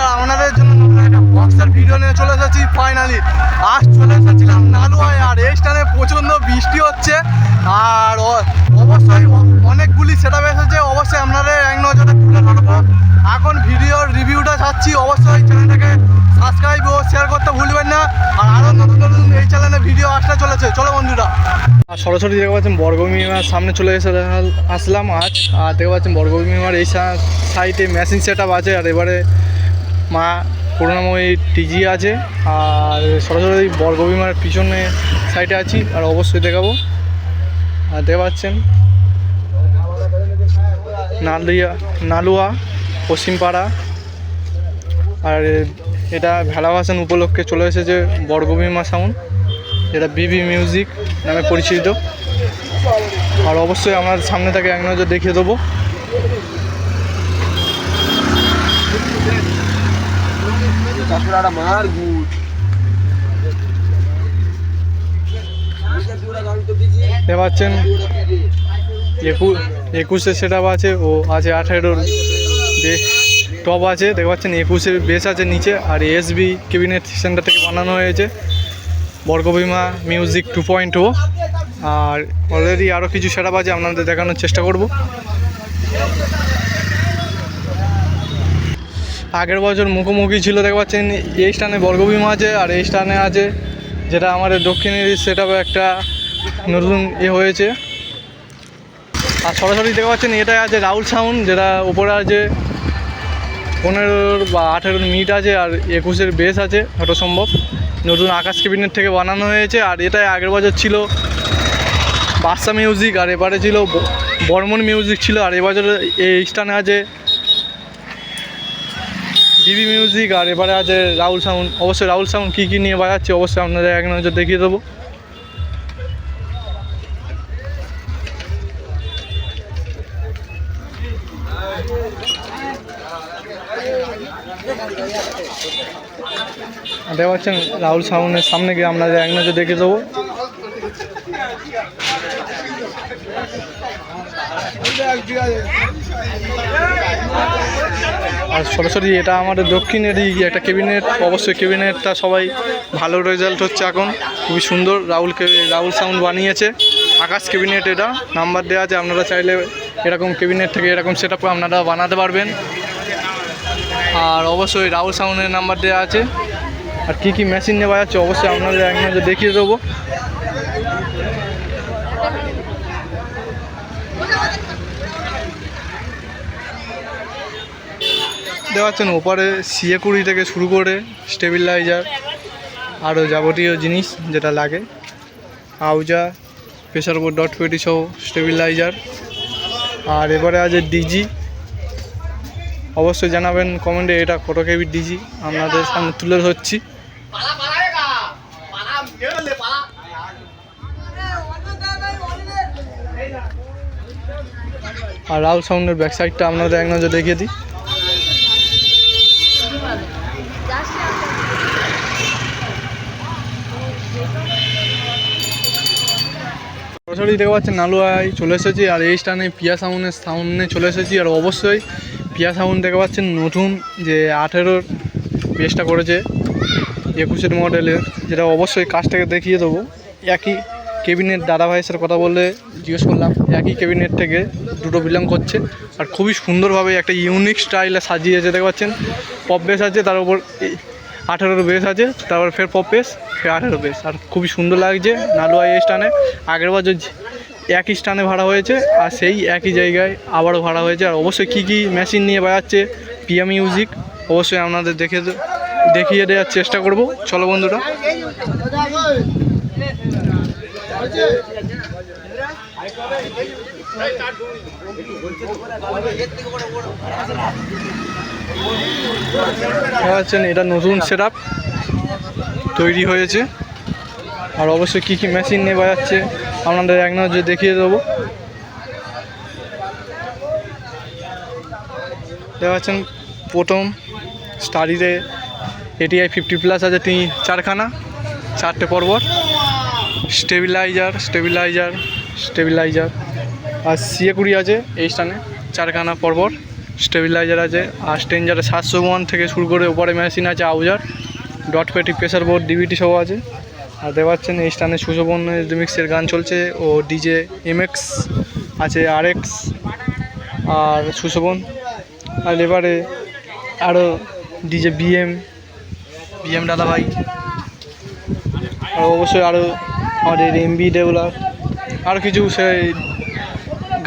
আর আপনাদের জন্য বক্সের ভিডিও নিয়ে চলে এসেছি ফাইনালি আজ চলে এসেছিলাম নালুয়ায়, আর এই স্থানে প্রচণ্ড বৃষ্টি হচ্ছে। আর অবশ্যই অনেকগুলি সেটা এসেছে, অবশ্যই আপনাদের এক নজরে তুলে ধরবো। এখন ভিডিওর রিভিউটা চাচ্ছি, অবশ্যই চ্যানেলটাকে সাবস্ক্রাইব ও শেয়ার করতে ভুলবেন না। আর আরও নতুন নতুন এই চ্যানেলে ভিডিও আসতে চলেছে। চলো বন্ধুরা। আর সরাসরি দেখতে পাচ্ছেন বর্গভূমিমার সামনে চলে এসে আসলাম আজ। আর দেখতে পাচ্ছেন বর্গভূমিমার এই সাইডে মেশিন সেট আছে, আর এবারে মা করুণাময়ী টিজি আছে, আর সরাসরি বর্গভূমিমার পিছনে সাইডে আছি, আর অবশ্যই দেখাবো। আর দেখতে পাচ্ছেন, নালিয়া, নালুয়া, পশ্চিমপাড়া। আর এটা ভেলা ভাসান উপলক্ষে চলে এসেছে বর্গভূমিমা সাউন্ড যেটা বিবি মিউজিক নামে পরিচিত। আর অবশ্যই আমার সামনে থেকে এক নজর দেখিয়ে দেবো। মার গুড দেখতে পাচ্ছেন একু একুশে সেট আছে, ও আছে আঠেরোর টপ আছে, দেখতে পাচ্ছেন, একুশের বেস আছে নিচে, আর এসবি কেবিনেট সেন্টার থেকে বানানো হয়েছে, Bargabhima music two point o আর অলরেডি আরও কিছু সেট আছে, আপনাদের দেখানোর চেষ্টা করব। আগের বছর মুখোমুখি ছিল, দেখতে পাচ্ছেন, এই স্থানে বর্গভীমা আছে আর এই স্থানে আছে যেটা আমাদের দক্ষিণের সেট একটা নতুন এ হয়েছে। আর সরাসরি দেখতে পাচ্ছেন এটা আছে রাউল সাউন্ড, যেটা উপরে আছে পনেরোর বা আঠেরোর মিট আছে আর একুশের বেস আছে যত সম্ভব। নতুন আকাশ কেবিনেট থেকে বানানো হয়েছে আর এটাই আগের বছর ছিল বাদশা মিউজিক আর এবারে ছিল বর্মন মিউজিক ছিল আর এবছর এই স্থানে আছে ডিবি মিউজিক আর এবারে আছে রাহুল সাউন্ড অবশ্যই রাহুল সাউন্ড কী কী নিয়ে বাজাচ্ছে অবশ্যই আপনাদের এক নজর দেখিয়ে দেবো। দেখতে পাচ্ছেন, রাহুল সাউন্ডের সামনে গিয়ে আপনাদের এক নজর দেখিয়ে দেবো। আর সরাসরি এটা আমাদের দক্ষিণেরই একটা ক্যাবিনেট অবশ্যই ক্যাবিনেটটা সবাই ভালো রেজাল্ট হচ্ছে এখন। খুবই সুন্দর রাহুলকে, রাহুল সাউন্ড বানিয়েছে। আকাশ ক্যাবিনেট এটা নাম্বার দেওয়া আছে, আপনারা চাইলে এরকম ক্যাবিনেট থেকে এরকম সেট আপনারা বানাতে পারবেন। আর অবশ্যই রাহুল সাউন্ডের নাম্বার দেওয়া আছে। আর কী কী মেশিন নেওয়া যাচ্ছে, অবশ্যই আপনাদের এক দেখিয়ে দেবো। দেখতে পাচ্ছেন, ওপারে সিএ কুড়ি থেকে শুরু করে স্টেবিলাইজার আরও যাবতীয় জিনিস যেটা লাগে। আউজা প্রেশার বোর্ড ডট পেটি সহ স্টেবিলাইজার। আর এবারে আছে ডিজি। অবশ্যই জানাবেন কমেন্টে, এটা কত ডিজি? আপনাদের সামনে তুলে ধরছি। আর রাহুল সাউন্ডের ব্যাক সাইডটা আপনাদের এক নজর দেখিয়ে দিই। সরাসরি দেখতে পাচ্ছেন নালুয়ায় চলে এসেছি, আর এই স্টানে পিয়া সাউন্ডের সাউন্ডে চলে এসেছি, আর অবশ্যই পিয়া সাউন্ড দেখতে পাচ্ছেন, নতুন যে আঠেরোর বেসটা করেছে, একুশের মডেলের যেটা অবশ্যই কাজটাকে দেখিয়ে দেবো। একই কেবিনেট দাদা ভাইয়ের সাথে কথা বলে জিজ্ঞেস করলাম, একই কেবিনেট থেকে দুটো বিলং করছে আর খুবই সুন্দরভাবে একটা ইউনিক স্টাইলে সাজিয়েছে, দেখতে পাচ্ছেন? পপ বেস আছে, তার উপর আঠেরোর বেস আছে, তারপর ফের পপ বেস ফের আঠেরো বেস আর খুবই সুন্দর লাগছে নালুয়া এই স্টানে আগের বছর একই স্টানে ভাড়া হয়েছে, আর সেই একই জায়গায় আবারও ভাড়া হয়েছে। আর অবশ্যই কী কী মেশিন নিয়ে বাজাচ্ছে পিয়া মিউজিক অবশ্যই আপনাদের দেখে দেখিয়ে দেওয়ার চেষ্টা করব। চলো বন্ধুরা। এটা নতুন সেট তৈরি হয়েছে। আর অবশ্যই কী কী মেশিন নিয়ে বাজাচ্ছে, আপনাদের এক নজর দেখিয়ে দেবো। দেখতে পাচ্ছেন, প্রথম স্টাডিতে এটিআই ফিফটি প্লাস আছে, তিন চারখানা, চারটে পর্বত। Stabiliser stabiliser stabiliser. আর সিএ কুড়ি আছে এই স্থানে, চারখানা পরপর স্টেবিলাইজার আছে, আর স্টেঞ্জারে সাতশো ওয়ান থেকে শুরু করে উপরে মেশিন আছে, আউজার। ডট পেটি প্রেসার বোর্ড ডিবিটি সব আছে। আর দেখতে পাচ্ছেন এই স্থানে সুশোভন রিমিক্সের গান চলছে ও ডিজে এমএক্স আছে আর এক্স আর সুশোভন, আর এবারে আরও ডিজে বিএম বিএম দাদাভাই। আর অবশ্যই আরও আমাদের এমবি ডেভেলার আরও কিছু সেই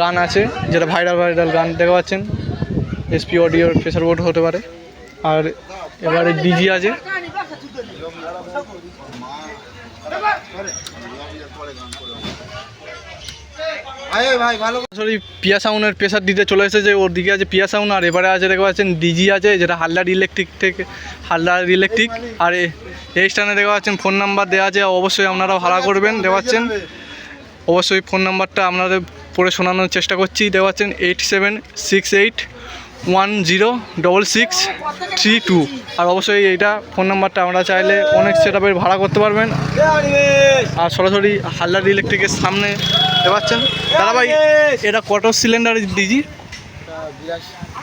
গান আছে, যেটা ভাইরাল ভাইরাল গান দেখা পাচ্ছেন? এসপি অডিওর প্রেসার বোর্ড হতে পারে। আর এবারে ডিজি আছে। সরি পিয়া সাউনের প্রেসার দিতে চলে এসেছে। ওর দিকে আছে পিয়া সাউন আর এবারে আছে দেখতে পাচ্ছেন ডিজি আছে যেটা হালদার ইলেকট্রিক থেকে হালদার ইলেকট্রিক আর এই স্টানে দেখতে পাচ্ছেন ফোন নাম্বার দেওয়া আছে অবশ্যই আপনারা ভাড়া করবেন দেখতে পাচ্ছেন। অবশ্যই ফোন নাম্বারটা আপনাদের পড়ে শোনানোর চেষ্টা করছি দেখতে পাচ্ছেন eight seven six eight one zero double six three two আর অবশ্যই এইটা ফোন নাম্বারটা আমরা চাইলে অনেক সেট ভাড়া করতে পারবেন। আর সরাসরি হালদার ইলেকট্রিকের সামনে দেখতে পাচ্ছেন। দাদা ভাই এটা কত সিলিন্ডার ডিজি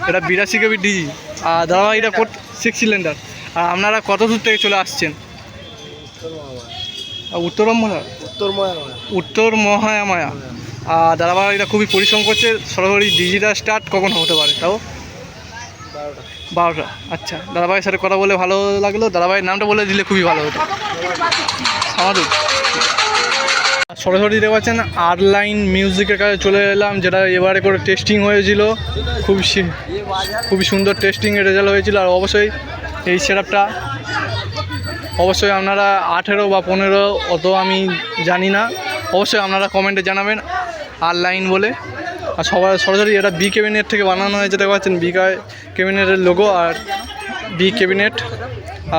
এটা বিরাশি কেবি ডিজি আর দাদা ভাই এটা কত সিক্স সিলিন্ডার আর আপনারা কত দূর থেকে চলে আসছেন? উত্তর উত্তর মহামায়া। আর দাদাভাই এটা খুবই পরিশ্রম করছে। সরাসরি ডিজিটা স্টার্ট কখন হতে পারে তাও? বারোটা। আচ্ছা দাদাভাইয়ের সাথে কথা বলে ভালো লাগল? দাদাভাইয়ের নামটা বলে দিলে খুবই ভালো হতো। আমাদের সরাসরি দেখতে পাচ্ছেন আর লাইন মিউজিকের কাছে চলে এলাম, যেটা এবারে করে টেস্টিং হয়েছিল। খুব খুবই সুন্দর টেস্টিং রেজাল্ট হয়েছিল। আর অবশ্যই এই সেটআপটা অবশ্যই আপনারা আঠেরো বা পনেরো, অত আমি জানি না। অবশ্যই আপনারা কমেন্টে জানাবেন আর লাইন বলে। আর সবার, সরাসরি এটা বি ক্যাবিনেট থেকে বানানো হয়েছে, দেখতে পাচ্ছেন বি ক্যাবিনেটের লোগো আর বি ক্যাবিনেট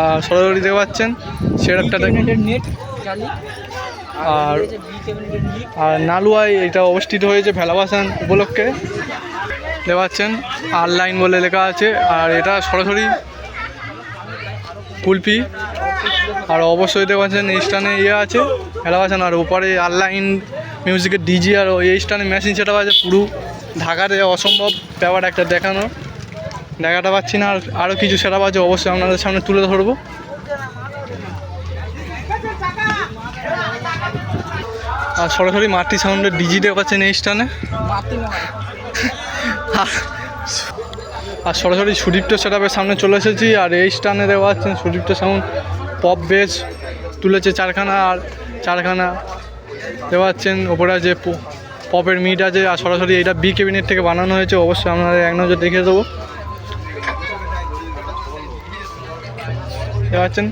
আর সরাসরি দেখতে পাচ্ছেন সেটআপটা নেট আর আর নালুয়ায় এটা অবস্থিত হয়েছে ভেলাবাসান উপলক্ষে দেখতে পাচ্ছেন। আর লাইন বলে লেখা আছে আর এটা সরাসরি কুলপি। আর অবশ্যই দেখতে পাচ্ছেন এই স্টানে ইয়ে আছে ভেলাবাসান। আর উপরে আর লাইন মিউজিকের ডিজি আর এই স্টানে মেশিন সেটা আছে পুরো ঢাকাতে অসম্ভব ব্যাপার একটা দেখানো দেখাটা পাচ্ছি না, আর আরও কিছু সেটা আছে অবশ্যই আপনাদের সামনে তুলে ধরবো। আর সরাসরি মাটি সাউন্ডের ডিজি দেখতে পাচ্ছেন এই স্টানে আর- সরাসরি সুদীপ্ত সেটআপের সামনে চলে এসেছি, আর এই স্টানে দেওয়া পাচ্ছেন সুদীপ্ত সাউন্ড পপ বেস তুলেছে চারখানা, আর চারখানা দেওয়া পাচ্ছেন ওপরে প- পপের মিট আছে, আর সরাসরি এটা বি ক্যাবিনেট থেকে বানানো হয়েছে, অবশ্যই আপনাদের এক নজর দেখে দেবো। দেখতে পাচ্ছেন?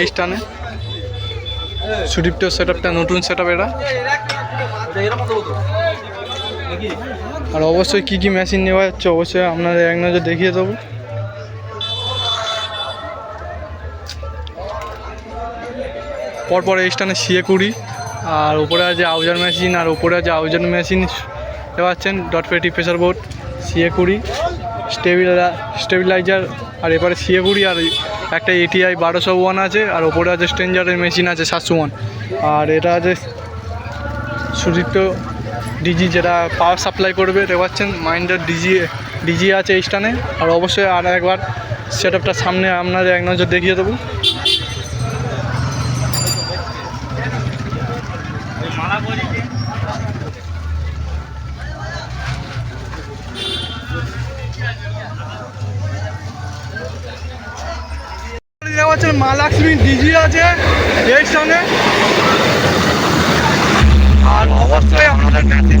এই স্টানে সুদীপ্ত সেটআপটা নতুন সেটআপ এটা। এরকম দেবো তো নাকি আর অবশ্যই কী কী মেশিন নেওয়া যাচ্ছে অবশ্যই আপনাদের এক নজর দেখিয়ে দেবো। পরপর এই স্টানে সিএ কুড়ি আর উপরে আছে আউজার মেশিন আর উপরে আছে আউজার মেশিন পাচ্ছেন ডট পেটি প্রেসার বোর্ড সিএ কুড়ি স্টেবিলা স্টেবিলাইজার আর এবারে সিএ কুড়ি আর একটা এটিআই বারোশো ওয়ান আছে, আর ওপরে আছে স্ট্রেঞ্জারের মেশিন আছে সাতশো ওয়ান। আর এটা আছে সুদীপ্ত ডিজি যেটা পাওয়ার সাপ্লাই করবে, দেখতে পাচ্ছেন? মাইন্ডার ডিজি ডিজি আছে এই স্টানে আর অবশ্যই আর একবার সেট সামনে আপনাদের এক নজর দেখিয়ে দেবো। ডিজি আছে এই স্টানে আর অবশ্যই আপনাদের মেশিন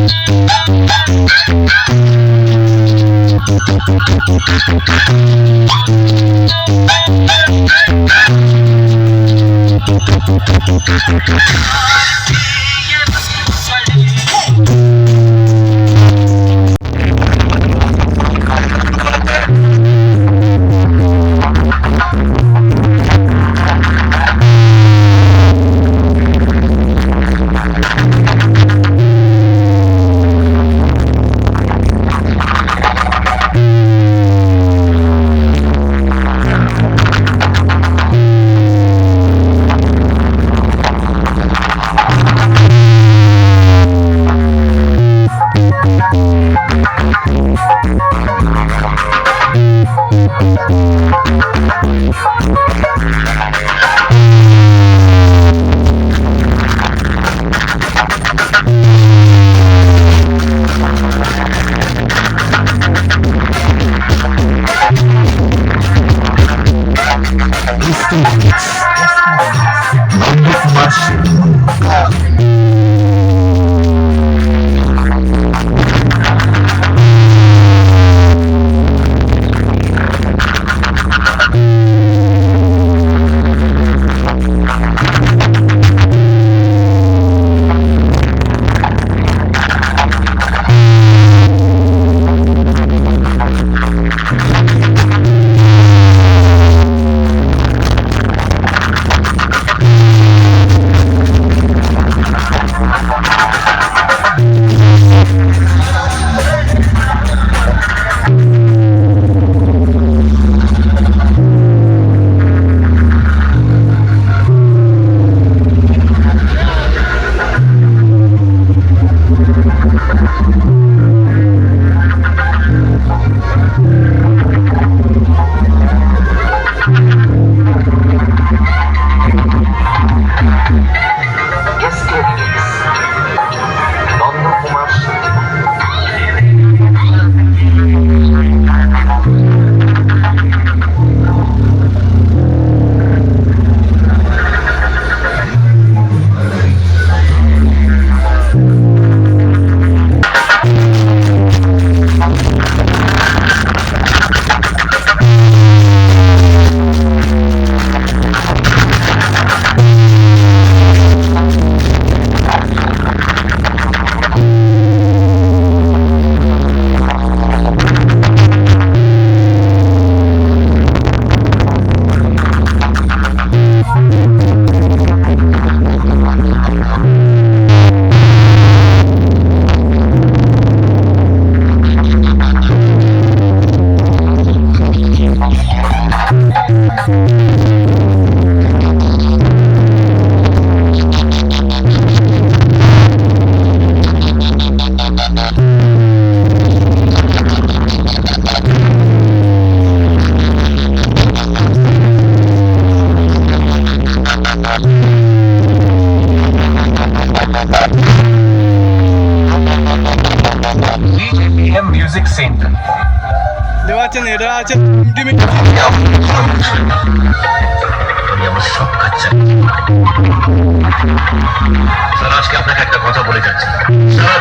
Thank you. Center. দেখতে পাচ্ছেন এটা আছে আমি আমার সব চাই স্যার আজকে আপনাকে একটা কথা বলে যাচ্ছি। সারা